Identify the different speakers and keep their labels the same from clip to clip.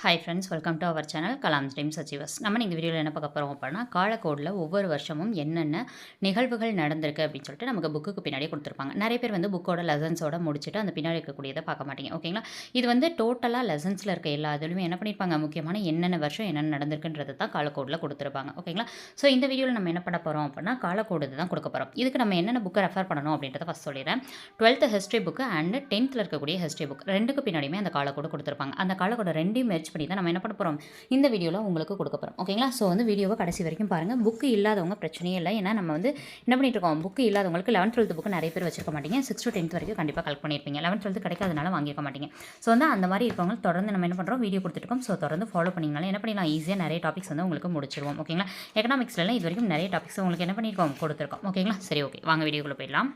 Speaker 1: Hi friends welcome to our channel Kalam dreams achievers நம்ம இந்த வீடியோவில் என்ன பார்க்க போகிறோம் அப்படின்னா காலக்கோடில் ஒவ்வொரு வருஷமும் என்னென்ன நிகழ்வுகள் நடந்திருக்கு அப்படின்னு சொல்லிட்டு நமக்கு புக்குக்கு பின்னாடி கொடுத்துருப்பாங்க. நிறைய பேர் வந்து புக்கோட லெசன்ஸோட முடிச்சுட்டு அந்த பின்னாடி இருக்கக்கூடியதை பார்க்க மாட்டீங்க ஓகேங்களா இது வந்து டோட்டலாக லெசன்ஸில் இருக்க எல்லா இதுலையுமே என்ன பண்ணியிருப்பாங்க முக்கியமான என்னென்ன வருஷம் என்னென்ன நடந்திருக்குன்றது தான் காலக்கோடில் கொடுத்துருப்பாங்க ஓகேங்களா ஸோ இந்த வீடியோவில் நம்ம என்ன பண்ண போகிறோம் அப்படின்னா காலக்கோடு தான் கொடுக்க போகிறோம் இதுக்கு நம்ம என்னென்ன புக்கை ரெஃபர் பண்ணணும் அப்படின்றத ஃபஸ்ட் சொல்லிடுறேன். டுவெல்த்து ஹிஸ்ட்ரி புக்கு அண்ட் டென்த்தில் இருக்கக்கூடிய ஹிஸ்ட்ரி புக் ரெண்டுக்கு பின்னாடியுமே அந்த காலக்கோடு கொடுத்துருப்பாங்க. அந்த காலக்கோடு ரெண்டையும் மேட்ச் பண்ணி தான் நம்ம என்ன பண்ண போகிறோம் இந்த வீடியோவில் உங்களுக்கு கொடுக்க போகிறோம் ஓகேங்களா ஸோ வந்து வீடியோவை கடைசி வரைக்கும் பாருங்கள் புக்கு இல்லாதவங்க பிரச்சனையே இல்லை. ஏன்னா நம்ம வந்து என்ன பண்ணிட்டு இருக்கோம்? புக்கு இல்லாதவங்களுக்கு லெவன்த் டுவெல்த் புக்கு நிறைய பேர் வச்சிருக்க மாட்டீங்க. சிக்ஸ் டு டென்த் வரைக்கும் கண்டிப்பாக கலெக்ட் பண்ணியிருப்பீங்க லெவன்த் டுவெல்த் கிடைக்காதனால வாங்கியிருக்க மாட்டீங்க. ஸோ வந்து அந்த மாதிரி இருக்கவங்க தொடர்ந்து நம்ம என்ன பண்ணுறோம் வீடியோ கொடுத்துருக்கோம் ஸோ தொடர்ந்து ஃபாலோ பண்ணிங்கனால என்ன பண்ணிடலாம்? ஈஸியாக நிறைய டாபிக்ஸ் வந்து உங்களுக்கு முடிச்சிருவோம். ஓகேங்களா எக்கனாமிக்ஸ்லாம் இது வரைக்கும் நிறைய டாபிக்ஸ் உங்களுக்கு என்ன பண்ணியிருக்கோம்? கொடுத்துருக்கோம். ஓகேங்களா சரி ஓகே வாங்க வீடியோக்குள்ளே போயிடலாம்.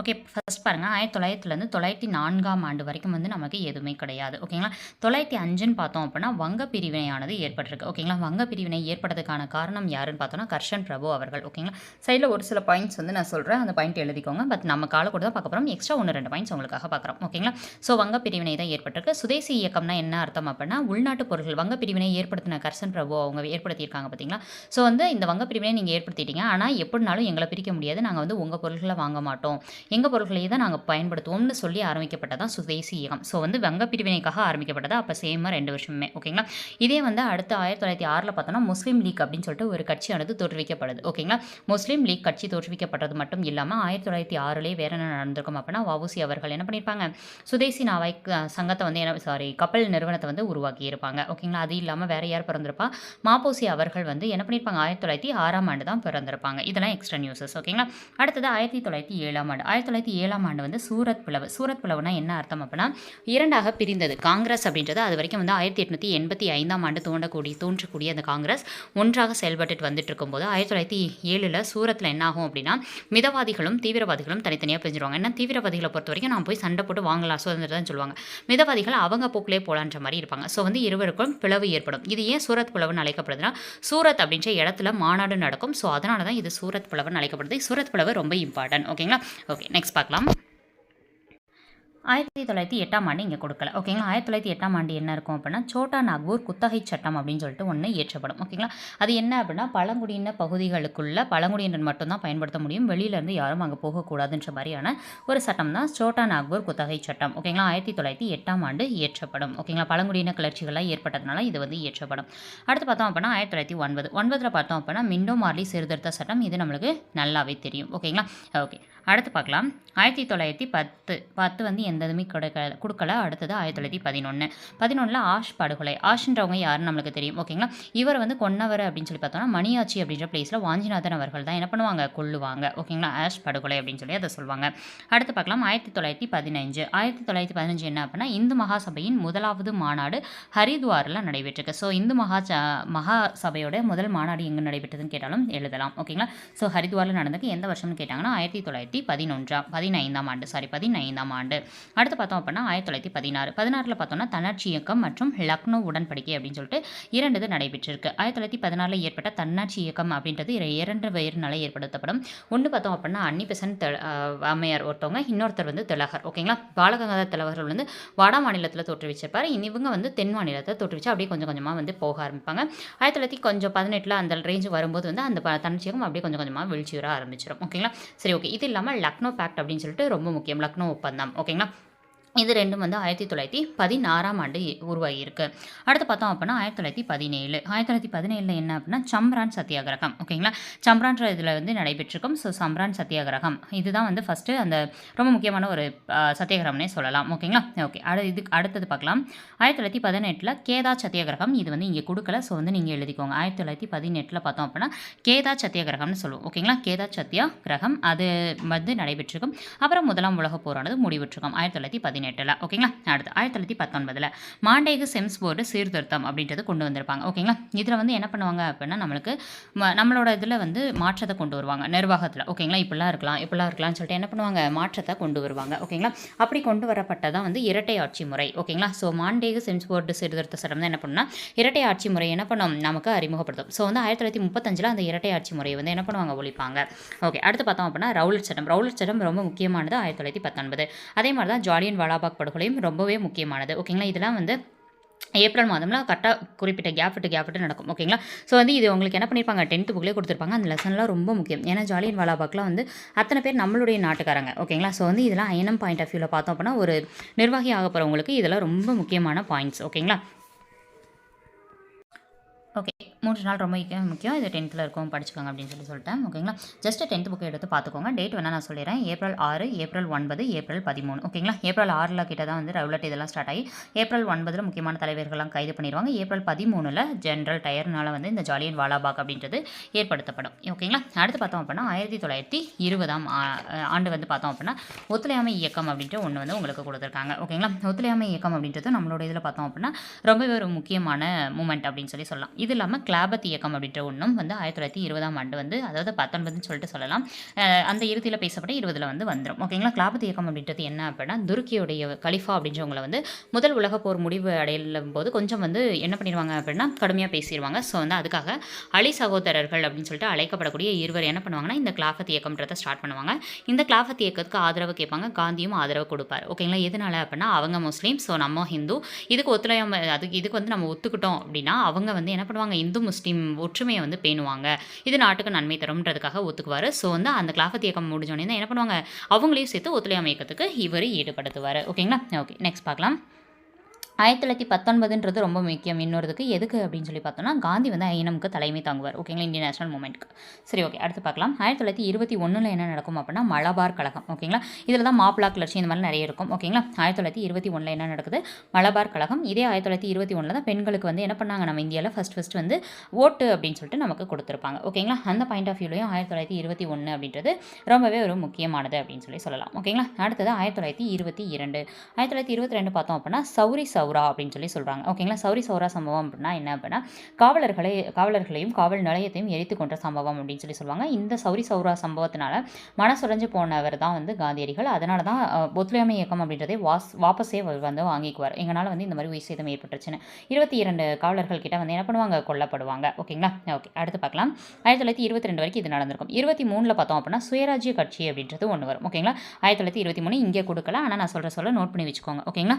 Speaker 1: ஓகே ஃபஸ்ட் பாருங்கள் ஆயிரத்தி தொள்ளாயிரத்துலேருந்து தொள்ளாயிரத்தி நான்காம் ஆண்டு வரைக்கும் வந்து நமக்கு எதுவுமே கிடையாது. ஓகேங்களா தொள்ளாயிரத்தி அஞ்சுன்னு பார்த்தோம் அப்படின்னா வங்க பிரிவினையானது ஏற்பட்டிருக்கு. ஓகேங்களா வங்க பிரிவினை ஏற்பட்டதுக்கான காரணம் யாருன்னு பார்த்தோன்னா கர்ஷன் பிரபு அவர்கள். ஓகேங்களா சைடில் ஒரு சில பாயிண்ட்ஸ் வந்து நான் சொல்கிறேன் அந்த பாயிண்ட் எழுதிக்கோங்க. பட் நம்ம கால கூட தான் பார்க்க போகிறோம் எக்ஸ்ட்ரா ஒன்று ரெண்டு பாயிண்ட்ஸ் உங்களுக்காக பார்க்குறோம். ஓகேங்களா ஸோ வங்க பிரிவினை தான் ஏற்பட்டிருக்கு. சுதேசி இயக்கம்னா என்ன அர்த்தம் அப்படின்னா உள்நாட்டு பொருட்கள் வங்க பிரிவினை ஏற்படுத்தின கர்ஷன் பிரபு அவங்க ஏற்படுத்தியிருக்காங்க பார்த்தீங்களா? ஸோ வந்து இந்த வங்க பிரிவினை நீங்கள் ஏற்படுத்திட்டீங்க. ஆனால் எப்படினாலும் எங்களை பிரிக்க முடியாது. நாங்கள் வந்து உங்கள் பொருட்களை வாங்க மாட்டோம். எங்கள் பொருட்களையே தான் நாங்கள் பயன்படுத்துவோம்னு சொல்லி ஆரம்பிக்கப்பட்டதான் சுதேசி இயக்கம் ஸோ வந்து வங்க பிரிவினைக்காக ஆரம்பிக்கப்பட்டதா அப்போ சேமாக ரெண்டு வருஷமே ஓகேங்களா இதே வந்து அடுத்த ஆயிரத்தி தொள்ளாயிரத்தி ஆறில் பார்த்தோன்னா முஸ்லீம் லீக் அப்படின்னு சொல்லிட்டு ஒரு கட்சியானது தோற்றுவிக்கப்படுது ஓகேங்களா முஸ்லீம் லீக் கட்சி தோற்றுவிக்கப்பட்டது மட்டும் இல்லாமல் ஆயிரத்தி தொள்ளாயிரத்தி ஆறுலேயே வேற என்ன நடந்திருக்கும் அப்படின்னா வவுசி அவர்கள் என்ன பண்ணியிருப்பாங்க? சுதேசி நாவாய் சங்கத்தை வந்து என்ன சாரி கப்பல் நிறுவனத்தை வந்து உருவாக்கி இருப்பாங்க ஓகேங்களா அது இல்லாமல் வேற யார் பிறந்திருப்பா? மாப்போசி அவர்கள் வந்து என்ன பண்ணியிருப்பாங்க? ஆயிரத்தி தொள்ளாயிரத்தி ஆறாம் ஆண்டு தான் பிறந்திருப்பாங்க. இதெல்லாம் எக்ஸ்ட்ரா நியூஸஸ் ஓகேங்களா அடுத்தது ஆயிரத்தி தொள்ளாயிரத்தி ஏழாம் ஆண்டு. ஆயிரத்தி தொள்ளாயிரத்தி ஏழாம் ஆண்டு வந்து சூரத் பிளவு. சூரத் பிளவுனா என்ன அர்த்தம் அப்படின்னா இரண்டாக பிரிந்தது. காங்கிரஸ் அப்படின்றது அது வரைக்கும் வந்து ஆயிரத்தி எட்நூற்றி எண்பத்தி ஐந்தாம் ஆண்டு தோண்டக்கூடிய தோன்றக்கூடிய அந்த காங்கிரஸ் ஒன்றாக செயல்பட்டு வந்துட்டு இருக்கும்போது ஆயிரத்தி தொள்ளாயிரத்தி ஏழில் சூரத்தில் என்ன ஆகும் அப்படின்னா மிதவாதிகளும் தீவிரவாதிகளும் தனித்தனியாக பிரிஞ்சிருவாங்க. ஏன்னா தீவிரவாதிகளை பொறுத்த வரைக்கும் நான் போய் சண்டை போட்டு வாங்கலாம். சுதந்திரம் சொல்லுவாங்க. மிதவாதிகள் அவங்க போக்கிலே போலான்ற மாதிரி இருப்பாங்க. ஸோ வந்து இருவருக்கும் பிளவு ஏற்படும். இது ஏன் சூரத் பிளவுன்னு அழைக்கப்படுதுன்னா சூரத் அப்படின்ற இடத்துல மாநாடு நடக்கும். ஸோ அதனால தான் இது சூரத் பிளவுன்னு அழைக்கப்படுது. சூரத் பிளவு ரொம்ப இம்பார்ட்டன்ட் ஓகேங்களா? ஓகே. நெக்ஸ்ட் பார்க்கலாம். ஆயிரத்தி தொள்ளாயிரத்தி எட்டாம் ஆண்டு இங்கே கொடுக்கல. ஓகேங்களா ஆயிரத்தி தொள்ளாயிரத்தி எட்டாம் ஆண்டு என்ன இருக்கும் அப்படின்னா சோட்டா நாக்பூர் குத்தகை சட்டம் அப்படின்னு சொல்லிட்டு ஒன்று இயற்றப்படும். ஓகேங்களா அது என்ன அப்படின்னா பழங்குடியின பகுதிகளுக்குள்ள பழங்குடியினர் மட்டும்தான் பயன்படுத்த முடியும். வெளியிலேருந்து யாரும் அங்கே போகக்கூடாதுன்ற மாதிரியான ஒரு சட்டம் தான் சோட்டா நாக்பூர் குத்தகை சட்டம். ஓகேங்களா ஆயிரத்தி தொள்ளாயிரத்தி எட்டாம் ஆண்டு இயற்றப்படும். ஓகேங்களா பழங்குடியின கிளர்ச்சிகள்லாம் ஏற்பட்டதுனால இது வந்து இயற்றப்படும். அடுத்து பார்த்தோம் அப்படின்னா ஆயிரத்தி தொள்ளாயிரத்தி ஒன்பது. ஒன்பதில் பார்த்தோம் அப்படின்னா மிண்டோ மார்லி சீர்திருத்த சட்டம் இது நம்மளுக்கு நல்லாவே தெரியும். ஓகேங்களா ஓகே அடுத்து பார்க்கலாம். ஆயிரத்தி தொள்ளாயிரத்தி பத்து. பத்து வந்து எந்த இதுவுமே கொடுக்கல. கொடுக்கல அடுத்தது ஆயிரத்தி தொள்ளாயிரத்தி பதினொன்று பதினொன்றில் ஆஷ் படுகொலை. ஆஷ்ன்றவங்க யாருன்னு நம்மளுக்கு தெரியும். ஓகேங்களா இவர் வந்து கொன்னவர் அப்படின்னு சொல்லி பார்த்தோம்னா மணியாச்சி அப்படின்ற பிளேஸில் வாஞ்சிநாதன் அவர்கள் தான் என்ன பண்ணுவாங்க? கொள்ளுவாங்க ஓகேங்களா ஆஷ் படுகொலை அப்படின்னு சொல்லி அதை சொல்லுவாங்க. அடுத்து பார்க்கலாம். ஆயிரத்தி தொள்ளாயிரத்தி பதினஞ்சு. ஆயிரத்தி தொள்ளாயிரத்தி பதினஞ்சு என்ன அப்படின்னா இந்து மகாசபையின் முதலாவது மாநாடு ஹரித்வாரில் நடைபெற்றிருக்கு. ஸோ இந்து மகா மகா சபையோட முதல் மாநாடு எங்கே நடைபெற்றதுன்னு கேட்டாலும் எழுதலாம். ஓகேங்களா ஸோ ஹரித்வாரில் நடந்ததுக்கு எந்த வருஷம்னு கேட்டாங்கன்னா ஆயிரத்தி தொள்ளாயிரத்தி பதினொன்றாம் பதினைந்தாம் ஆண்டு. சாரி பதினைந்தாம் ஆண்டு. அடுத்து பார்த்தோம் அப்படின்னா ஆயிரத்தி தொள்ளாயிரத்தி பதினாறு. பதினாறில் பார்த்தோம்னா தன்னாட்சி இயக்கம் மற்றும் லக்னோ உடன்படிக்கை அப்படின்னு சொல்லிட்டு இரண்டு இது நடைபெற்றிருக்கு. ஆயிரத்தி தொள்ளாயிரத்தி பதினாறில் ஏற்பட்ட தன்னாட்சி இயக்கம் அப்படின்றது இரண்டு வயிறுனால ஏற்படுத்தப்படும். ஒன்று பார்த்தோம் அப்படின்னா அன்னிபெசன் அம்மையார் ஒருத்தவங்க இன்னொருத்தர் வந்து திலகர். ஓகேங்களா பாலகங்காதர் திலகர்கள் வந்து வட மாநிலத்தில் தோற்றுவிச்சிருப்பார் இவங்க வந்து தென் மாநிலத்தை தோற்றுவிச்சு அப்படியே கொஞ்சம் கொஞ்சமாக வந்து போக ஆரம்பிப்பாங்க. ஆயிரத்தி தொள்ளாயிரத்தி கொஞ்சம் பதினெட்டில் அந்த ரேஞ்சு வரும்போது வந்து அந்த தன்னாட்சி இயக்கம் அப்படியே கொஞ்சம் கொஞ்சமாக வீழ்ச்சி வர ஆரம்பிச்சிடும் ஓகேங்களா சரி ஓகே இது இல்லாமல் லக்னோ பேக்ட் அப்படின்னு சொல்லிட்டு ரொம்ப முக்கியம். லக்னோ ஒப்பந்தம். ஓகேங்களா இது ரெண்டும் வந்து ஆயிரத்தி தொள்ளாயிரத்தி பதினாறாம் ஆண்டு உருவாகியிருக்கு. அடுத்து பார்த்தோம் அப்படின்னா ஆயிரத்தி தொள்ளாயிரத்தி பதினேழு. ஆயிரத்தி தொள்ளாயிரத்தி பதினேழில் என்ன அப்படின்னா சம்ரான் சத்தியாகிரகம். ஓகேங்களா? சம்ரான்ற இதில் வந்து நடைபெற்றிருக்கும். ஸோ சம்ரான் சத்தியாகிரகம். இதுதான் வந்து ஃபஸ்ட்டு அந்த ரொம்ப முக்கியமான ஒரு சத்தியாகிரகம்னே சொல்லலாம். ஓகேங்களா? ஓகே. அடு இதுக்கு அடுத்தது பார்க்கலாம். ஆயிரத்தி தொள்ளாயிரத்தி பதினெட்டில் கேதா சத்தியாகிரகம். இது வந்து இங்கே கொடுக்கல. ஸோ வந்து நீங்கள் எழுதிக்கோங்க. ஆயிரத்தி தொள்ளாயிரத்தி பதினெட்டில் பார்த்தோம் அப்படின்னா கேதா சத்தியாகிரகம்னு சொல்லுவோம். ஓகேங்களா? கேதா சத்தியாகிரகம். அது வந்து நடைபெற்றிருக்கும். அப்புறம் முதலாம் உலக போரானது முடிவுற்றிருக்கும். ஆயிரத்தி தொள்ளாயிரத்தி பதினெட்டு பதினெட்டில். ஓகேங்களா? அடுத்து ஆயிரத்தி தொள்ளாயிரத்தி பத்தொன்பதில் மாண்டேகு செம்ஸ் போர்டு சீர்திருத்தம் அப்படின்றது கொண்டு வந்திருப்பாங்க. ஓகேங்களா? இதில் வந்து என்ன பண்ணுவாங்க அப்படின்னா நம்மளுக்கு நம்மளோட இதில் வந்து மாற்றத்தை கொண்டு வருவாங்க. நிர்வாகத்தில். ஓகேங்களா? இப்படிலாம் இருக்கலாம் இப்படிலாம் இருக்கலாம்னு சொல்லிட்டு என்ன பண்ணுவாங்க? மாற்றத்தை கொண்டு வருவாங்க. ஓகேங்களா? அப்படி கொண்டு வரப்பட்டதான் வந்து இரட்டை ஆட்சி முறை. ஓகேங்களா? ஸோ மாண்டேகு செம்ஸ் போர்டு சீர்திருத்த சட்டம் தான் என்ன பண்ணுன்னா இரட்டை ஆட்சி முறை என்ன பண்ணும்? நமக்கு அறிமுகப்படுத்தும். ஸோ வந்து ஆயிரத்தி தொள்ளாயிரத்தி முப்பத்தஞ்சில் அந்த இரட்டை ஆட்சி முறையை வந்து என்ன பண்ணுவாங்க? ஒழிப்பாங்க. ஓகே அடுத்து பார்த்தோம் அப்படின்னா ரவுலட் சட்டம். ரவுலட் சட்டம் ரொம்ப முக்கியமானது ஆயிரத்தி தொள்ளாயிரத்தி பத்தொன்பது. அதே மாதிரி தான் ஜாலியன் வாலா வாலாபாக் படுகொலையும் ரொம்பவே முக்கியமானது. ஓகேங்களா? இதெல்லாம் வந்து ஏப்ரல் மாதம்ல கரெக்டாக குறிப்பிட்ட கேப் விட்டு கேப் விட்டு நடக்கும். ஓகேங்களா? ஸோ வந்து இது உங்களுக்கு என்ன பண்ணியிருப்பாங்க டென்த்து புக்லேயே கொடுத்துருப்பாங்க. அந்த லெசன்லாம் ரொம்ப முக்கியம். ஏன்னா ஜாலியன் வாலாபாக்லாம் வந்து அத்தனை பேர் நம்மளுடைய நாட்டுக்காரங்க. ஓகேங்களா? ஸோ வந்து இதெல்லாம் ஐஎன்எம் பாயிண்ட் ஆஃப் வியூவில் பார்த்தோம் அப்படின்னா ஒரு நிர்வாகி ஆக போகிறவங்களுக்கு இதெல்லாம் ரொம்ப முக்கியமான பாயிண்ட்ஸ் ஓகேங்களா? ஓகே மூன்று நாள் ரொம்ப முக்கியம் முக்கியம். இது டென்த்தில் இருக்கும் படிச்சுக்கோங்க அப்படின்னு சொல்லி சொல்லிட்டேன். ஓகேங்களா ஜஸ்ட் டென்த் புக்கை எடுத்து பார்த்துக்கோங்க. டேட் வேணால் நான் சொல்லிடுறேன். ஏப்ரல் ஆறு ஏப்ரல் ஒன்பது ஏப்ரல் பதிமூணு. ஓகேங்களா ஏப்ரல் ஆறில் கிட்ட தான் வந்து ரவுலட் இதெல்லாம் ஸ்டார்ட் ஆகி ஏப்ரல் ஒன்பதில் முக்கியமான தலைவர்கள்லாம் கைது பண்ணிடுவாங்க. ஏப்ரல் பதிமூணில் ஜென்ரல் டயர்னால் வந்து இந்த ஜாலியன் வாலாபாக் அப்படின்றது ஏற்படுத்தப்படும். ஓகேங்களா அடுத்து பார்த்தோம் அப்படின்னா ஆயிரத்தி தொள்ளாயிரத்தி இருபதாம் ஆண்டு வந்து பார்த்தோம் அப்படின்னா ஒத்துழையாமை இயக்கம் அப்படின்ற ஒன்று வந்து உங்களுக்கு கொடுத்துருக்காங்க. ஓகேங்களா ஒத்துழையாமை இயக்கம் அப்படின்றது நம்மளோட இதில் பார்த்தோம் அப்படின்னா ரொம்பவே ஒரு முக்கியமான மூமெண்ட் அப்படின்னு சொல்லி சொல்லலாம். இது இல்லாமல் கிளாபத் இயக்கம் அப்படின்ற ஒன்றும் வந்து ஆயிரத்தி தொள்ளாயிரத்தி இருபதாம் ஆண்டு வந்து அதாவது பத்தொன்பதுன்னு சொல்லிட்டு சொல்லலாம். அந்த இறுதியில் பேசப்பட்ட இருபதில் வந்து வந்துடும் ஓகேங்களா? கிளாபத் இயக்கம் அப்படின்றது என்ன அப்படின்னா துருக்கியுடைய கலிஃபா அப்படின்றவங்களை வந்து முதல் உலக போர் முடிவு அடையும் போது கொஞ்சம் வந்து என்ன பண்ணிடுவாங்க அப்படின்னா கடுமையாக பேசிடுவாங்க. ஸோ வந்து அதுக்காக அலி சகோதரர்கள் அப்படின்னு சொல்லிட்டு அழைக்கப்படக்கூடிய இருவர் என்ன பண்ணுவாங்கன்னா இந்த கிளாஃபத் இயக்கம்ன்றதை ஸ்டார்ட் பண்ணுவாங்க. இந்த கிளாஃபத் இயக்கத்துக்கு ஆதரவு கேட்பாங்க. காந்தியும் ஆதரவு கொடுப்பார். ஓகேங்களா? எதனால அப்படின்னா அவங்க முஸ்லீம் ஸோ நம்ம ஹிந்து. இதுக்கு ஒத்துழையாம அதுக்கு இதுக்கு வந்து நம்ம ஒத்துக்கிட்டோம் அப்படின்னா அவங்க வந்து என்ன பண்ணுவாங்க. இந்து முஸ்லீம் ஒற்றுமையை வந்து பேணுவாங்க. இது நாட்டுக்கு நன்மை தரும்ன்றதுக்காக ஒத்துக்குவார். ஸோ வந்து அந்த கிளாஃபத் இயக்கம் முடிஞ்சோடனே தான் என்ன பண்ணுவாங்க? அவங்களையும் சேர்த்து ஒத்துழையாமை இயக்கத்துக்கு இவர் ஈடுபடுத்துவார். ஓகேங்களா ஓகே நெக்ஸ்ட் பார்க்கலாம். ஆயிரத்தி தொள்ளாயிரத்தி பத்தொன்பதுன்றது ரொம்ப முக்கியம். இன்னொருதுக்கு எதுக்கு அப்படின்னு சொல்லி பார்த்தோம்னா காந்தி வந்து ஐஎன்எம்க்கு தலைமை தாங்குவார். ஓகேங்களா இந்தியன் நேஷனல் மூமெண்ட்க்கு. சரி ஓகே அடுத்து பார்க்கலாம். ஆயிரத்தி தொள்ளாயிரத்தி இருபத்தி ஒன்றில் என்ன நடக்கும் அப்படின்னா மலபார் கழகம். ஓகேங்களா இதில் தான் மாப்பிளா கிளர்ச்சி இந்த மாதிரி நிறைய இருக்கும். ஓகேங்களா ஆயிரத்தி தொள்ளாயிரத்தி இருபத்தி ஒன்றில் என்ன நடக்குது? மலபார் கழகம். இதே ஆயிரத்தி தொள்ளாயிரத்தி இருபத்தி ஒன்றில் தான் பெண்களுக்கு வந்து என்ன பண்ணாங்க? நம்ம இந்தியாவில் ஃபஸ்ட் ஃபஸ்ட் வந்து ஓட்டு அப்படின்னு சொல்லிட்டு நமக்கு கொடுத்துருப்பாங்க. ஓகேங்களா அந்த பாயிண்ட் ஆஃப் வியூலையும் ஆயிரத்தி தொள்ளாயிரத்தி இருபத்தி ஒன்று அப்படின்றது ரொம்பவே ஒரு முக்கியமானது அப்படின்னு சொல்லி சொல்லலாம். ஓகேங்களா அடுத்தது ஆயிரத்தி தொள்ளாயிரத்தி இருபத்தி இரண்டு. ஆயிரத்தி தொள்ளாயிரத்தி இருபத்தி ரெண்டு பார்த்தோம் அப்படின்னா சௌரி சௌரா அப்படின்னு சொல்லி சொல்கிறாங்க ஓகேங்களா சௌரி சௌரா சம்பவம் அப்படின்னா என்ன அப்படின்னா காவலர்களை காவலர்களையும் காவல் நிலையத்தையும் எரித்து கொன்ற சம்பவம் அப்படின்னு சொல்லி சொல்லுவாங்க. இந்த சௌரி சௌரா சம்பவத்தினால மனசுடைஞ்சு போனவர் தான் வந்து காந்தியடிகள். அதனால தான் ஒத்துழையாமை இயக்கம் அப்படின்றதே வாஸ் வாபஸே வந்து வாங்கிக்குவார். எங்களால் வந்து இந்த மாதிரி உயிர் சேதம் ஏற்பட்டுருச்சுன்னு. இருபத்தி இரண்டு காவலர்கள் கிட்ட வந்து என்ன பண்ணுவாங்க? கொல்லப்படுவாங்க. ஓகேங்களா ஓகே அடுத்து பார்க்கலாம். ஆயிரத்தி தொள்ளாயிரத்தி இருபத்தி ரெண்டு வரைக்கும் இது நடந்திருக்கும். இருபத்தி மூணில் பார்த்தோம் அப்படின்னா சுயராஜ்ய கட்சி அப்படின்றது ஒன்று வரும். ஓகேங்களா ஆயிரத்தி தொள்ளாயிரத்தி இருபத்தி மூணு இங்கே கொடுக்கல ஆனால் நான் சொல்கிற சொல்ல நோட் பண்ணி வச்சுக்கோங்க. ஓகேங்களா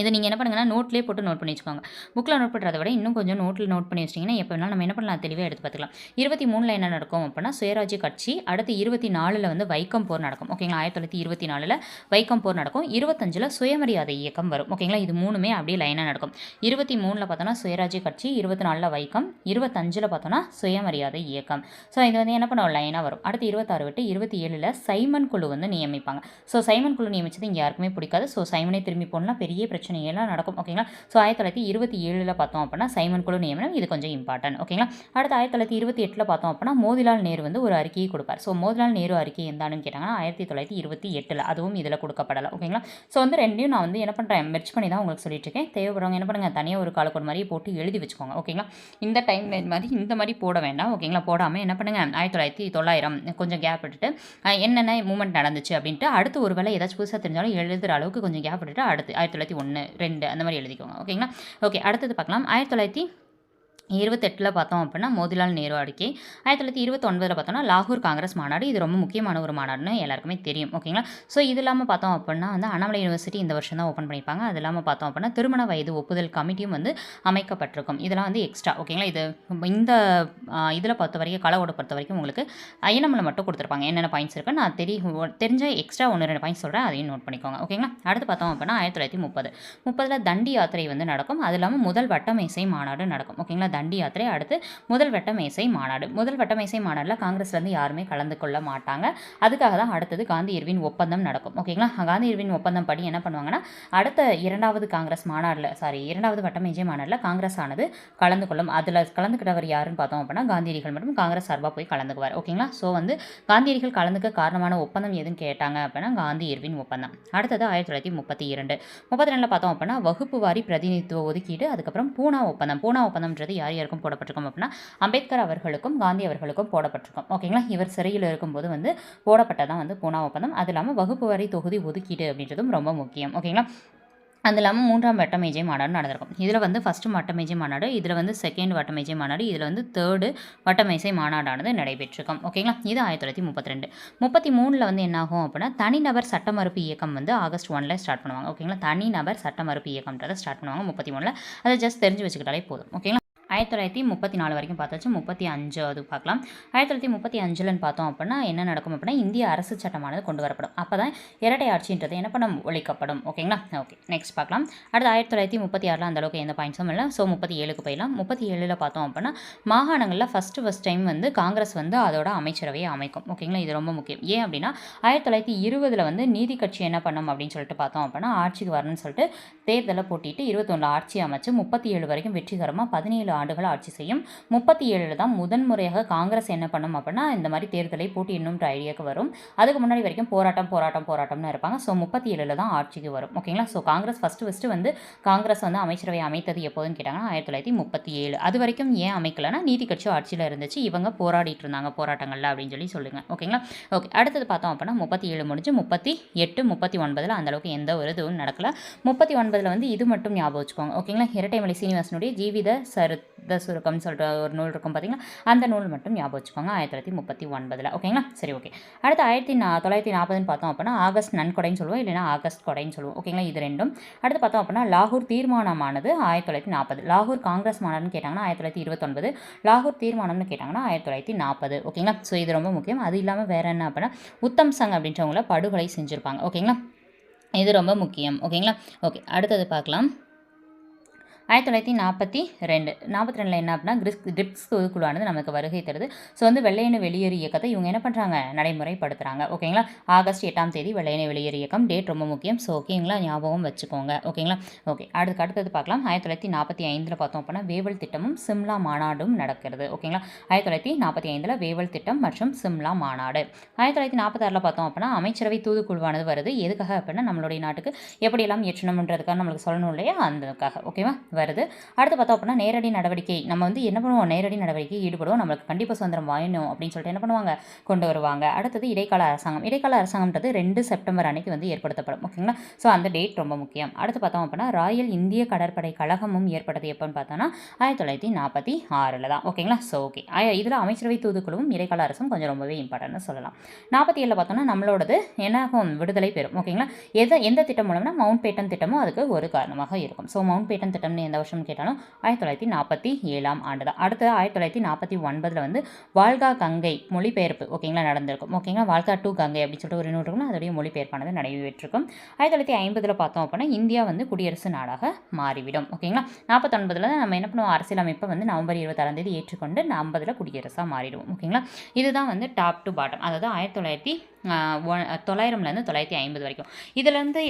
Speaker 1: இதை நீங்கள் என்ன பண்ணுங்கன்னா நோட்லேயே போட்டு நோட் பண்ணி வச்சுக்கோங்க. புக்கில் நோட் பண்ணுறத விட இன்னும் கொஞ்சம் நோட்டில் நோட் பண்ணி வச்சிட்டிங்கன்னா எப்போ வேணாலும் நம்ம என்ன பண்ணலாம்? தெளிவாக எடுத்து பார்த்துக்கலாம். இருபத்தி மூணில் என்ன நடக்கும் அப்படின்னா சுயராஜ்ய கட்சி அடுத்து இருபத்தி நாலில் வந்து வைக்கம் போர் நடக்கும். ஓகேங்களா ஆயிரத்தி தொள்ளாயிரத்தி இருபத்தி நாலில் வைக்கம் போர் நடக்கும். இருபத்தஞ்சில் சுயமரியாதை இயக்கம் வரும். ஓகேங்களா இது மூணுமே அப்படியே லைனாக நடக்கும். இருபத்தி மூணில் பார்த்தோன்னா சுயராஜ்ய கட்சி இருபத்தி நாலில் வைக்கம் இருபத்தஞ்சில் பார்த்தோன்னா சுயமரியாதை இயக்கம். ஸோ இது வந்து என்ன பண்ணுவோம் லைனாக வரும். அடுத்து இருபத்தாறு விட்டு இருபத்தி ஏழில் சைமன் குழு வந்து நியமிப்பாங்க. ஸோ சைமன் குழு நியமிச்சது இங்கே யாருக்குமே பிடிக்காது. ஸோ சைமனை திரும்பி போனால் பெரிய பிரச்சனையெல்லாம் நடக்கும் ஓகேங்களா? ஸோ ஆயிரத்தி தொள்ளாயிரத்தி இருபத்தி ஏழில் பார்த்தோம் அப்படின்னா சைமன் குழு நியமனம் இது கொஞ்சம் இம்பார்ட்டன்ட் ஓகேங்களா? அடுத்து ஆயிரத்தி தொள்ளாயிரத்தி இருபத்தி எட்டில் பார்த்தோம் அப்படின்னா மோதிலால் நேரு வந்து ஒரு அறிக்கையை கொடுப்பார். ஸோ மோதிலால் நேரு அறிக்கை எந்தான்னு கேட்டாங்கன்னா ஆயிரத்தி தொள்ளாயிரத்தி இருபத்தி எட்டில் அதுவும் இதில் கொடுக்கப்படலை ஓகேங்களா? ஸோ வந்து ரெண்டையும் நான் வந்து என்ன பண்ணுறேன் மெர்ச் பண்ணி தான் உங்களுக்கு சொல்லிட்டு இருக்கேன். தேவைப்படுறவங்க என்ன பண்ணுங்க தனியாக ஒரு காலக்கோடு மாதிரி போட்டு எழுதி வச்சுக்கோங்க ஓகேங்களா? இந்த டைம் மாதிரி இந்த மாதிரி போட வேண்டாம் ஓகேங்களா? போடாமல் என்ன பண்ணுங்க ஆயிரத்தி தொள்ளாயிரத்தி தொள்ளாயிரம் கொஞ்சம் கேப் விட்டுட்டு என்னென்ன மூமெண்ட் நடந்துச்சு அப்படின்ட்டு அடுத்து ஒரு வேலை ஏதாச்சும் புதுசாக தெரிஞ்சாலும் எழுதுகிற அளவுக்கு கொஞ்சம் கேப் விட்டுட்டு அடுத்து ஆயிரத்தி தொள்ளாயிரத்தி ஒன்று ரெண்டு அந்த மாதிரி எழுதிக்கோங்க. ஓகேங்களா ஓகே அடுத்தது பார்க்கலாம். ஆயிரத்தி தொள்ளாயிரத்தி இருபத்தெட்டில் பார்த்தோம் அப்படின்னா மோதிலால் நேரு அறிக்கை ஆயிரத்தி தொள்ளாயிரத்தி இருபத்தொன்பதில் பார்த்தோம்னா லாகூர் காங்கிரஸ் மாநாடு. இது ரொம்ப முக்கியமான ஒரு மாநாடுன்னு எல்லாருக்குமே தெரியும். ஓகேங்களா? ஸோ இது இல்லாமல் பார்த்தோம் அப்படின்னா வந்து அண்ணாமலை யூனிவர்சிட்டி இந்த வருஷம் தான் ஓப்பன் பண்ணியிருப்பாங்க. அது இல்லாமல் பார்த்தோம் அப்படின்னா திருமண வயது ஒப்புதல் கமிட்டியும் வந்து அமைக்கப்பட்டிருக்கும். இதெல்லாம் வந்து எக்ஸ்ட்ரா ஓகேங்களா? இது இந்த இதில் பொறுத்த வரைக்கும் கலவோட பொறுத்த வரைக்கும் உங்களுக்கு ஐஎன்எம்மில் மட்டும் கொடுத்துருப்பாங்க. என்னென்ன பாயிண்ட்ஸ் இருக்குது நான் தெரிய தெரிஞ்ச எக்ஸ்ட்ரா ஒன்று ரெண்டு பாயிண்ட்ஸ் சொல்கிறேன் அதையும் நோட் பண்ணிக்கோங்க. ஓகேங்களா? அடுத்து பார்த்தோம் அப்படின்னா ஆயிரத்தி தொள்ளாயிரத்தி முப்பது. முப்பதில் தண்டி யாத்திரை வந்து நடக்கும். அது இல்லாமல் முதல் வட்டமேசை மாநாடு நடக்கும். ஓகேங்களா? தண்டி யாத்திரை அடுத்து முதல் வட்டமேசை மாநாடு. முதல் வட்டமேசை மாநாடில் காங்கிரஸ்லேருந்து யாருமே கலந்து கொள்ள மாட்டாங்க. அதுக்காக தான் அடுத்தது காந்தி இர்வின் ஒப்பந்தம் நடக்கும். ஓகேங்களா காந்தி இர்வின் ஒப்பந்தம் படி என்ன பண்ணுவாங்கன்னா அடுத்த இரண்டாவது காங்கிரஸ் மாநாட்டில் சாரி இரண்டாவது வட்டமேஜை மாநாட்டில் காங்கிரஸ் ஆனது கலந்து கொள்ளும். அதில் கலந்துக்கிட்டவர் யாருன்னு பார்த்தோம் அப்படின்னா காந்தியடிகள் மட்டும் காங்கிரஸ் சார்பாக போய் கலந்துக்குவார். ஓகேங்களா ஸோ வந்து காந்தியடிகள் கலந்துக்க காரணமான ஒப்பந்தம் எதுன்னு கேட்டாங்க அப்படின்னா காந்தி இர்வின் ஒப்பந்தம். அடுத்தது ஆயிரத்தி தொள்ளாயிரத்தி முப்பத்தி இரண்டு. முப்பத்தி ரெண்டில் பார்த்தோம் அப்படின்னா வகுப்பு வாரி பிரதிநிதித்துவ ஒதுக்கீடு அதுக்கப்புறம் பூனா ஒப்பந்தம். பூனா ஒப்பந்தம்ன்றது யார் யாருக்கும் போடப்பட்டிருக்கும் அப்படின்னா அம்பேத்கர் அவர்களுக்கும் காந்தி அவர்களுக்கும் போடப்பட்டிருக்கும். ஓகேங்களா? இவர் சிறையில் இருக்கும்போது வந்து போடப்பட்டதான் வந்து பூனா ஒப்பந்தம். அது இல்லாமல் வகுப்பு வரை தொகுதி ஒதுக்கீடு அப்படின்றதும் ரொம்ப முக்கியம். ஓகேங்களா? அது இல்லாமல் மூன்றாம் வட்டமேஜை மாநாடு நடந்திருக்கும். இதில் வந்து ஃபஸ்ட்டு வட்டமேஜை மாநாடு இதில் வந்து செகண்ட் வட்டமேஜை மாநாடு இதில் வந்து தேர்டு வட்டமேசை மாநாடானது நடைபெற்றிருக்கும். ஓகேங்களா? இது ஆயிரத்தி தொள்ளாயிரத்தி முப்பத்தி ரெண்டு. முப்பத்தி மூணில் வந்து என்னாகும் அப்படின்னா தனிநபர் சட்ட மறுப்பு இயக்கம் வந்து ஆகஸ்ட் ஒனில் ஸ்டார்ட் பண்ணுவாங்க. ஓகேங்களா? தனிநபர் சட்ட மறுப்பு இயக்கம்ன்றதை ஸ்டார்ட் பண்ணுவாங்க முப்பத்தி மூணில். அதை ஜஸ்ட் தெரிஞ்சு வச்சுக்கிட்டாலே போதும். ஓகேங்களா? ஆயிரத்தி தொள்ளாயிரத்தி முப்பத்தி நாலு வரைக்கும் பார்த்தாச்சு. முப்பத்தி அஞ்சு அது பார்க்கலாம். ஆயிரத்தி தொள்ளாயிரத்தி முப்பத்தி அஞ்சுலன்னு பார்த்தோம் அப்படின்னா என்ன நடக்கும் அப்படின்னா இந்திய அரசு சட்டமானது கொண்டு வரப்படும். அப்போ தான் இரட்டை ஆட்சின்றது என்ன பண்ண ஒழிக்கப்படும். ஓகேங்களா? ஓகே நெக்ஸ்ட் பார்க்கலாம். அடுத்து ஆயிரத்தி தொள்ளாயிரத்தி முப்பத்தி ஆறில் அந்தளவுக்கு எந்த பாயிண்ட்ஸும் இல்லை. ஸோ முப்பத்தி ஏழுக்கு போயிடலாம். முப்பத்தி ஏழில் பார்த்தோம் அப்படின்னா மாகாணங்களில் ஃபஸ்ட்டு ஃபஸ்ட் டைம் வந்து காங்கிரஸ் வந்து அதோட அமைச்சரவையை அமைக்கும். ஓகேங்களா? இது ரொம்ப முக்கியம். ஏன் அப்படின்னா ஆயிரத்தி தொள்ளாயிரத்தி இருபதில் வந்து நீதி கட்சி என்ன பண்ணும் அப்படின்னு சொல்லிட்டு பார்த்தோம் அப்படின்னா ஆட்சிக்கு வரணும்னு சொல்லிட்டு தேர்தலை போட்டிட்டு இருபத்தொன்று ஆட்சி அமைச்சு முப்பத்தி ஏழு வரைக்கும் வெற்றிகரமாக பதினேழு ஆண்டுகள் ஆட்சி செய்யும். முப்பத்தி ஏழில் தான் முதன்முறையாக காங்கிரஸ் என்ன பண்ணும் அப்படின்னா இந்த மாதிரி தேர்தலை போட்டியிடணுன்ற ஐடியாவுக்கு வரும். அதுக்கு முன்னாடி வரைக்கும் போராட்டம் போராட்டம் போராட்டம்னு இருப்பாங்க. ஸோ முப்பத்தி ஏழில் தான் ஆட்சிக்கு வரும். ஓகேங்களா ஸோ காங்கிரஸ் ஃபஸ்ட்டு ஃபஸ்ட்டு வந்து காங்கிரஸ் வந்து அமைச்சரவை அமைத்தது எப்போதுன்னு கேட்டாங்கன்னா ஆயிரத்தி தொள்ளாயிரத்தி முப்பத்தி ஏழு. அது வரைக்கும் ஏன் அமைக்கலைன்னா நீதி கட்சி ஆட்சியில் இருந்துச்சு. இவங்க போராடிட்டு இருந்தாங்க போராட்டங்களில் அப்படின்னு சொல்லி சொல்லுங்கள் ஓகேங்களா ஓகே அடுத்தது பார்த்தோம் அப்படின்னா முப்பத்தி ஏழு முடிஞ்சு முப்பத்தி எட்டு முப்பத்தி ஒன்பதில் அந்தளவுக்கு எந்த ஒரு இதுவும் நடக்கல. முப்பத்தி ஒன்பதில் வந்து இது மட்டும் ஞாபகம் வச்சுக்கோங்க. ஓகேங்களா இரட்டைமலை சீனிவாசனுடைய ஜீவித சருத்த சுருக்கம்னு சொல்கிற ஒரு நூல் இருக்கும் பார்த்தீங்களா அந்த நூல் மட்டும் ஞாபகம் வச்சுக்கோங்க. ஆயிரத்தி தொள்ளாயிரத்தி முப்பத்தி ஒன்பதில். ஓகேங்களா? சரி ஓகே. அடுத்து ஆயிரத்தி நா தொள்ளாயிரத்தி நாற்பதுன்னு பார்த்தோம் அப்படின்னா ஆகஸ்ட் நன்கொடைன்னு சொல்லுவோம் இல்லைனா ஆகஸ்ட் கொடைன்னு சொல்லுவோம். ஓகேங்களா? இது ரெண்டும். அடுத்து பார்த்தோம் அப்படின்னா லாகூர் தீர்மானமானது ஆயிரத்தி தொள்ளாயிரத்தி நாற்பது. லாகூர் காங்கிரஸ் மாநாடுன்னு கேட்டாங்கன்னா ஆயிரத்தி தொள்ளாயிரத்தி இருபத்தொன்பது. லாகூர் தீர்மானம்னு கேட்டாங்கன்னா ஆயிரத்தி தொள்ளாயிரத்தி நாற்பது. ஓகேங்களா? ஸோ இது ரொம்ப முக்கியம். அது இல்லாமல் வேறு என்ன அப்படின்னா உத்தம் சங் அப்படின்றவங்கள படுகொலை செஞ்சுருப்பாங்க. ஓகேங்களா? இது ரொம்ப முக்கியம். ஓகேங்களா? ஓகே. அடுத்தது பார்க்கலாம். ஆயிரத்தி தொள்ளாயிரத்தி நாற்பத்தி ரெண்டு. நாற்பத்தி ரெண்டில் என்ன அப்படின்னா கிரிஸ் கிரிப்ஸ் குழுவானது நமக்கு வருகை தருது. ஸோ வந்து வெள்ளையனு வெளியேறு இயக்கத்தை இவங்க என்ன பண்ணுறாங்க நடைமுறைப்படுத்துகிறாங்க ஓகேங்களா ஆகஸ்ட் எட்டாம் தேதி வெள்ளையனு வெளியேறு இயக்கம். டேட் ரொம்ப முக்கியம். ஸோ ஓகேங்களா ஞாபகம் வச்சுக்கோங்க. ஓகேங்களா ஓகே அடுத்து அடுத்தது பார்க்கலாம். ஆயிரத்தி தொள்ளாயிரத்தி நாற்பத்தி ஐந்தில் பார்த்தோம் அப்படின்னா வேவல் திட்டமும் சிம்லா மாநாடும் நடக்கிறது. ஓகேங்களா ஆயிரத்தி தொள்ளாயிரத்தி நாற்பத்தி ஐந்தில் வேவல் திட்டம் மற்றும் சிம்லா மாநாடு. ஆயிரத்தி தொள்ளாயிரத்தி நாற்பத்தாறில் பார்த்தோம் அப்படின்னா அமைச்சரவை தூதுக்குழுவானது வருது. எதுக்காக அப்படின்னா நம்மளுடைய நாட்டுக்கு எப்படியெல்லாம் ஏற்றணுன்றதுக்காக நம்மளுக்கு சொல்லணும் இல்லையா? அந்தக்காக ஓகேவா வருது. அடுத்து பார்த்தோம் அப்படின்னா நேரடி நடவடிக்கை. நம்ம வந்து என்ன பண்ணுவோம்? நேரடி நடவடிக்கை ஈடுபடுவோம். நம்மளுக்கு கண்டிப்பாக சுதந்திரம் வாங்கணும் அப்படின்னு சொல்லிட்டு என்ன பண்ணுவாங்க? கொண்டு வருவாங்க. அடுத்தது இடைக்கால அரசாங்கம். இடைக்கால அரசாங்கம்ன்றது ரெண்டு செப்டம்பர் அன்னைக்கு வந்து ஏற்படுத்தப்படும். ஓகேங்களா? ஸோ அந்த டேட் ரொம்ப முக்கியம். அடுத்து பார்த்தோம் அப்படின்னா ராயல் இந்திய கடற்படை கழகமும் ஏற்பட்டது எப்போன்னு பார்த்தோன்னா ஆயிரத்தி தொள்ளாயிரத்தி நாற்பத்தி ஆறில் தான். ஓகேங்களா? ஸோ ஓகே இதில் அமைச்சரவை தூதுக்குழுவும் இடைக்கால அரசும் கொஞ்சம் ரொம்பவே இம்பார்ட்டன்ட்னு சொல்லலாம். நாற்பத்தி ஏழில் பார்த்தோம்னா நம்மளோடது என்னாகும்? விடுதலை பெறும். ஓகேங்களா? எதை எந்த திட்டம் மூலம்னா மவுண்ட் பேட்டன் திட்டமும் அதுக்கு ஒரு காரணமாக இருக்கும். ஸோ மவுண்ட் பேட்டன் திட்டம்னு எந்த வருஷம்னு கேட்டாலும் ஆயிரத்தி தொள்ளாயிரத்தி நாற்பத்தி ஏழாம் ஆண்டு தான் அடுத்து ஆயிரத்தி தொள்ளாயிரத்தி நாற்பத்தி ஒன்பதில் வந்து வாழ்கா கங்கை மொழிபெயர்ப்பு ஓகேங்களா நடந்திருக்கும். ஓகேங்களா வாழ்கா டூ கங்கை அப்படின்னு சொல்லிட்டு ஒரு நூறு இருக்கும் அதோடைய மொழிபெயர்ப்பானது நடைபெற்றிருக்கும் ஆயிரத்தி தொள்ளாயிரத்தி ஐம்பதில் பார்த்தோம் அப்படின்னா இந்தியா வந்து குடியரசு நாடாக மாறிவிடும் ஓகேங்களா. நாற்பத்தொன்பதில் நம்ம என்ன பண்ணுவோம் அரசியலமைப்பை வந்து நவம்பர் இருபத்தாறாம் தேதி ஏற்றுக்கொண்டு ஐம்பதில் குடியரசாக மாறிடுவோம் ஓகேங்களா. இதுதான் வந்து டாப் டு பாட்டம் அதாவது ஆயிரத்தி தொள்ளாயிரத்தி தொள்ளாயிரம்லேருந்து தொள்ளாயிரத்தி ஐம்பது வரைக்கும். இதுலேருந்து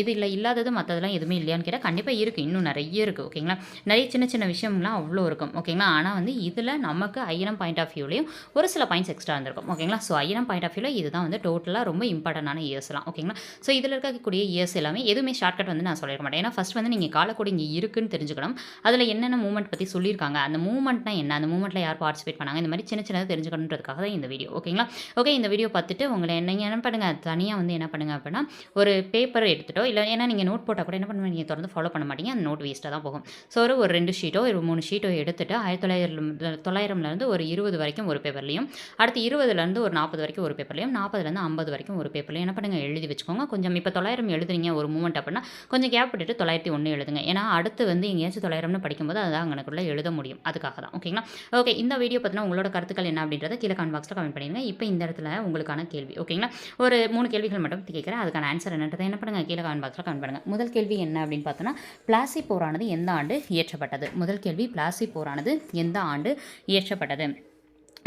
Speaker 1: இது இல்லை இல்லாதது மற்றதெல்லாம் எதுவுமே இல்லையான்னு கேட்டால் கண்டிப்பாக இருக்குது இன்னும் நிறைய இருக்குது ஓகேங்களா? நிறைய சின்ன சின்ன விஷயம்லாம் அவ்வளோ இருக்கும் ஓகேங்களா? ஆனால் வந்து இதில் நமக்கு ஐயனம் பாயிண்ட் ஆஃப் வியூலையும் ஒரு சில பாயிண்ட்ஸ் எக்ஸ்ட்ரா இருந்திருக்கும் ஓகேங்களா? ஸோ ஐயனம் பாயிண்ட் ஆஃப் வியூவில் இதுதான் வந்து டோட்டலாக ரொம்ப இம்பார்ட்டண்டான இயர்ஸ்லாம் ஓகேங்களா? ஸோ இதில் இருக்கக்கூடிய இயர்ஸ் எல்லாமே எதுவுமே ஷார்ட்கட் வந்து நான் சொல்லிட மாட்டேன். ஏன்னா ஃபஸ்ட் வந்து நீங்கள் காலக்கூட இங்கே இருக்குன்னு தெரிஞ்சுக்கணும். அதில் என்னென்ன மூமெண்ட் பற்றி சொல்லியிருக்காங்க? அந்த மூமெண்ட்னா என்ன? அந்த மூமெண்ட்டில் யார் பார்ட்டிசிபேட் பண்ணாங்க? இந்த மாதிரி சின்ன சின்னதாக தெரிஞ்சுக்கணுன்றதுக்காக தான் இந்த வீடியோ ஓகேங்களா? ஓகே இந்த வீடியோ பார்த்துட்டு உங்களை நீங்கள் என்ன பண்ணுங்கள் தனியாக வந்து என்ன பண்ணுங்கள் அப்படின்னா ஒரு பேப்பர் எடுத்துட்டோ இல்லை ஏன்னா நீங்கள் நோட் போட்டால் கூட என்ன பண்ணுவீங்க? நீங்கள் தொடர்ந்து ஃபாலோ பண்ண மாட்டீங்க. அந்த நோட் வேஸ்ட்டாக தான் போகும். ஸோ ஒரு ஒரு ரெண்டு ஷீட்டோ ஒரு மூணு ஷீட்டோ எடுத்துட்டு ஆயிரத்தி தொள்ளாயிரம் தொள்ளாயிரம்லேருந்து ஒரு இருபது வரைக்கும் ஒரு பேப்பர்லையும் அடுத்து இருபதுலேருந்து ஒரு நாற்பது வரைக்கும் ஒரு பேப்பர்லையும் நாற்பதுலேருந்து ஐம்பது வரைக்கும் ஒரு பேப்பர்லையும் என்ன பண்ணுங்கள் எழுதி வச்சுக்கோங்க. கொஞ்சம் இப்போ தொள்ளாயிரம் எழுதுறீங்க ஒரு மூமெண்ட் அப்படின்னா கொஞ்சம் கேப் விட்டுட்டு தொள்ளாயிரத்தி ஒன்று எழுதுங்க. ஏன்னா அடுத்து வந்து எங்கேயாச்சும் தொள்ளாயிரம்னு படிக்கும்போது அதான் அங்கனக்குள்ளே எழுத முடியும். அதுக்காக தான். ஓகேங்களா ஓகே இந்த வீடியோ பார்த்தீங்கன்னா உங்களோட கருத்துக்கள் என்ன அப்படின்றத கீழே கான் பாக்ஸில் கமெண்ட் பண்ணிடுங்க. இப்போ இந்த இடத்துல உங்களுக்கான கேள்வி. ஓகேங்களா? ஒரு மூணு கேள்விகள் மட்டும் கேட்குறேன் அதுக்கான ஆன்சர் என்னன்றதை என்ன பண்ணுங்கள் கீழே கமெண்ட் பாக்ஸில் கமெண்ட் பண்ணுங்கள் முதல் கேள்வி என்ன அப்படின்னு பார்த்தோன்னா பிளாசி போரானது எந்த ஆண்டு இயற்றப்பட்டது? முதல் கேள்வி பிளாசி போரானது எந்த ஆண்டு இயற்றப்பட்டது?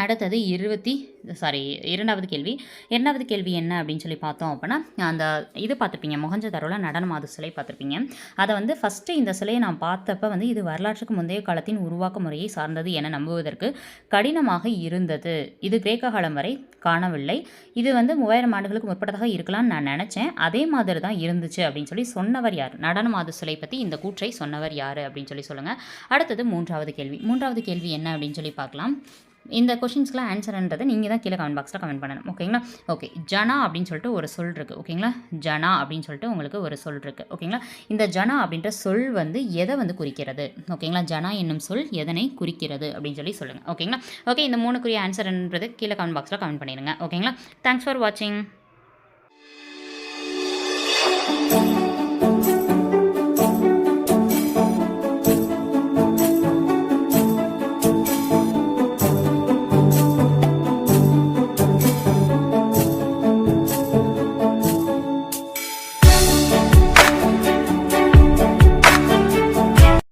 Speaker 1: அடுத்தது இருபத்தி சாரி இரண்டாவது கேள்வி. இரண்டாவது கேள்வி என்ன அப்படின்னு சொல்லி பார்த்தோம் அப்படின்னா அந்த இது பார்த்துருப்பீங்க மொகஞ்சதரோவில் நடனமாது சிலை பார்த்துருப்பீங்க. அதை வந்து ஃபஸ்ட்டு இந்த சிலையை நான் பார்த்தப்ப வந்து இது வரலாற்றுக்கு முந்தைய காலத்தின் உருவாக்க முறையை சார்ந்தது என நம்புவதற்கு கடினமாக இருந்தது. இது கிரேக்க காலம் வரை காணவில்லை. இது வந்து மூவாயிரம் ஆண்டுகளுக்கு முற்பட்டதாக இருக்கலாம்னு நான் நினச்சேன். அதே மாதிரி தான் இருந்துச்சு அப்படின்னு சொல்லி சொன்னவர் யார்? நடனமாது சிலை பற்றி இந்த கூற்றை சொன்னவர் யார் அப்படின்னு சொல்லி சொல்லுங்கள் அடுத்தது மூன்றாவது கேள்வி. மூன்றாவது கேள்வி என்ன அப்படின்னு சொல்லி பார்க்கலாம். இந்த கொஷின்ஸ்க்குலாம் ஆன்சர்ன்றது நீங்கள் தான் கீழே கமெண்ட் பாக்ஸில் கமெண்ட் பண்ணணும். ஓகேங்களா ஓகே ஜனா அப்படின்னு சொல்லிட்டு ஒரு சொல் இருக்குது ஓகேங்களா ஜனா அப்படின்னு சொல்லிட்டு உங்களுக்கு ஒரு சொல் இருக்குது ஓகேங்களா இந்த ஜனா அப்படின்ற சொல் வந்து எதை வந்து குறிக்கிறது? ஓகேங்களா ஜனா என்னும் சொல் எதனை குறிக்கிறது? அப்படின்னு சொல்லி சொல்லுங்கள் ஓகேங்களா ஓகே இந்த மூணுக்குரிய ஆன்சர்ன்றது கீழே கமெண்ட் பாக்ஸில் கமெண்ட் பண்ணிடுங்க. ஓகேங்களா தேங்க்ஸ் ஃபார் வாட்சிங்